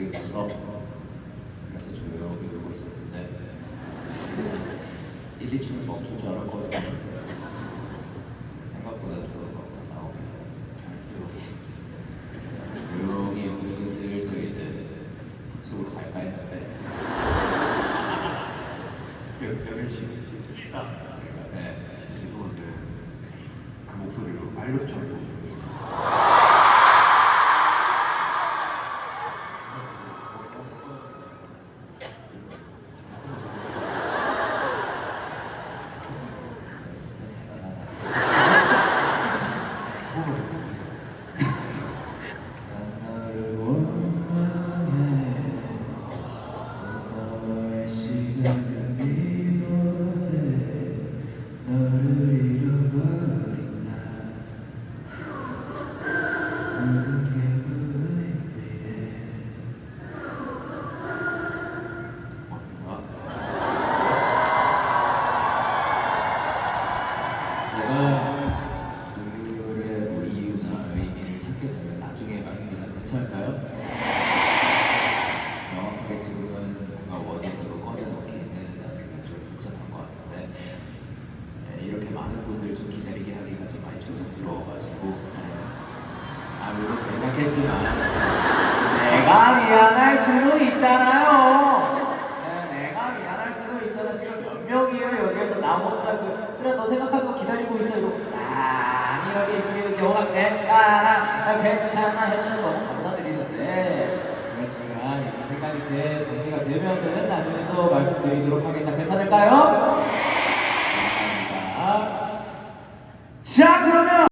그게 있어서 그래서 좀 외우고 이러고 있었는데 1, 2층은 멈출 줄 알았거든요. 생각보다 저도 나오고 잘쓰고 조용히 오는 슬슬 이제 북측으로 갈까 했는데 여덟시 딱 제가 네. 진짜 죄송한데 그 목소리로 알록처럼 제가 노래의 뭐 이유나 의미를 찾게 되면 나중에 말씀드리면 괜찮을까요? 명확하게 지금은 뭔가 원인으로 꺼내놓기는 아직 좀 복잡한 것 같은데 네, 이렇게 많은 분들 좀 기다리게 하기가 좀 많이 조심스러워가지고 네. 아 괜찮겠지만 내가 미안할 수도 있잖아요. 네, 내가 미안할 수도 있잖아. 지금 몇 명이에요 여기에서? 나 혼자 그, 그래 너 생각하고 기다리고 있어. 이거 아니 이렇게 이렇게 경호가 괜찮아. 아, 괜찮아. 해주셔서 너무 감사드리는데 그렇지만 이런 생각이 돼 정리가 되면은 나중에 또 말씀드리도록 하겠다. 괜찮을까요?